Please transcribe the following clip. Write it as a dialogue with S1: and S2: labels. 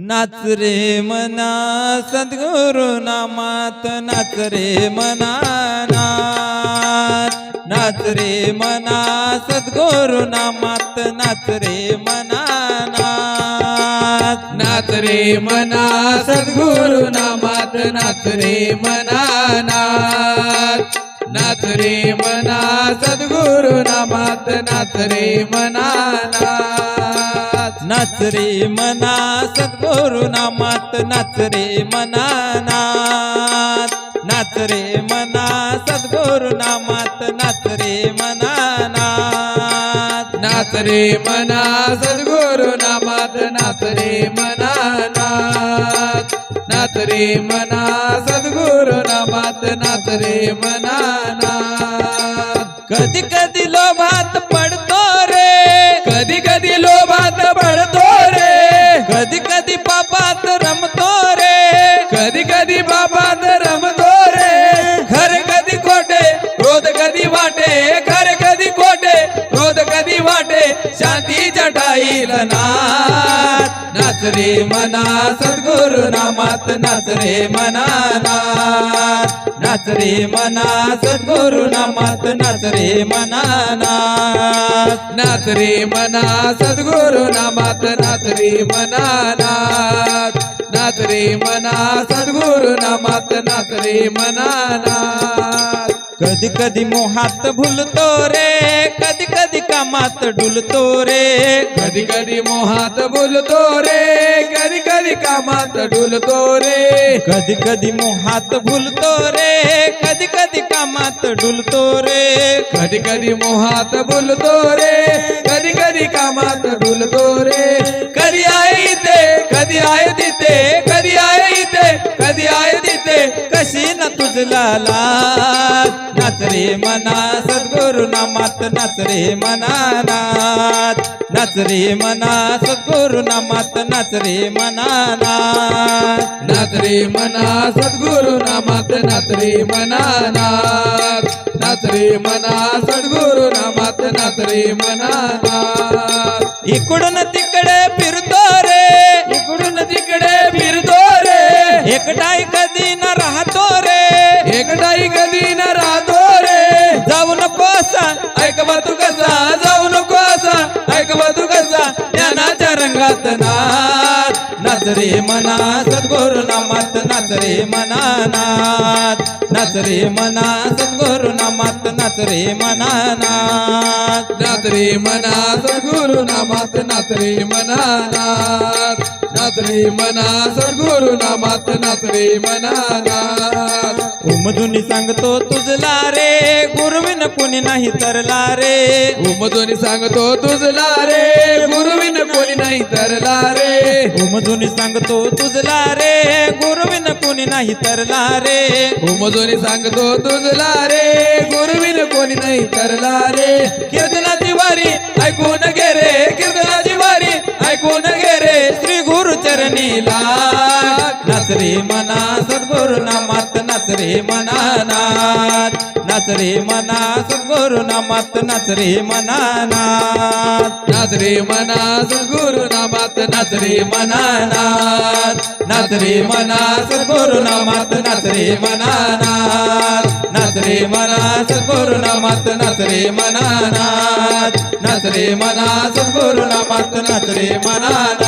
S1: नाच रे मना सद्गुरु नामात नाच रे मना नाच. रे मना सद्गुरु नामात नाच रे मना नाच.
S2: रे मना सद्गुरु नामात नाच रे मना नाच. रे मना सद्गुरु नामात नाच रे मना नाच
S1: रे मना सद्गुरु नामात नाच रे मना नाच रे मना सद्गुरु नामात नाच रे मना नाच
S2: रे मना सद्गुरु नामात नाच रे मना नाच रे मना सद्गुरु नामात नाच रे मना
S1: कधी कधी लोभात पडतो रे.
S2: कधी कधी
S1: कधी पापात रमतो रे?
S2: कधी कधी बाबात रमतो रे? खर कधी खोटे रोज कधी वाटे? खर कधी खोटे रोज कधी वाटे? शांती जटाईल नाच नाच रे मना सद्गुरु नामात नाच रे मना नाच
S1: रे मना सद्गुरु नामात नाच रे मना नाच
S2: रे मना सद्गुरु नामात नाच रे मना नाच रे मना सद्गुरु नामात नाच रे मना
S1: कधी कधी मोहात भुलतो रे कामात डुलतो रे.
S2: कधी कधी मोहात बोलतो रे. कधी कधी कामात डुलतो रे.
S1: कधी कधी मोहात भुलतो रे. कधी कधी कामात डुलतो रे.
S2: कधी कधी मोहात बोलतो रे. कधी कधी कामात डुलतो रे. कधी आहे इथे कधी आहे तिथे. कधी आहे इथे कधी आहे तिथे.
S1: कशी न तुझला नाच रे मना सद्गुरु नाच रे मना नाच नाच रे मना सद्गुरु नामात नाच रे मना नाच
S2: नाच रे मना सद्गुरु नामात नाच रे मना नाच नाच रे मना सद्गुरु नामात नाच रे मना
S1: इकडून तिकडे फिरतो रे.
S2: इकडून तिकडे फिरतो रे.
S1: एकटाई कधी न
S2: नाच
S1: नाच रे मना सद्गुरु नामात नाच रे मना नाच रे मना सद्गुरु नामात नाच रे मना नाच
S2: नाच रे मना सद्गुरु नामात नाच रे मना नाच नाच रे मना सद्गुरु नामात नाच रे मना नाच
S1: उमदुनी सांगतो तुझला रे. गुरुविन कुणी नाही तरला रे.
S2: उमदोनी सांगतो तुझला रे. नाही तरला रे.
S1: उमदुनी सांगतो तुझला रे. गुरुविन कुणी नाही तरला रे.
S2: उमदोनी सांगतो तुझला रे. गुरुविन कोणी नाही तरला रे. कीर्तनाची वारी ऐकून घे रे. कीर्तनाची वारी ऐकून घे रे.
S1: श्री गुरु चरणी लाग. नाच रे मना सद्गुरु नामात नाच रे मना नाच नाच रे मना सद्गुरु नामात नाच रे मना नाच
S2: नाच रे मना गुरु नामात नाच रे मना
S1: नाच नाच रे मना सद्गुरु नामात नाच रे मना नाच नाच रे मना नामात नाच रे मना नाच नाच रे मना नामात नाच रे मना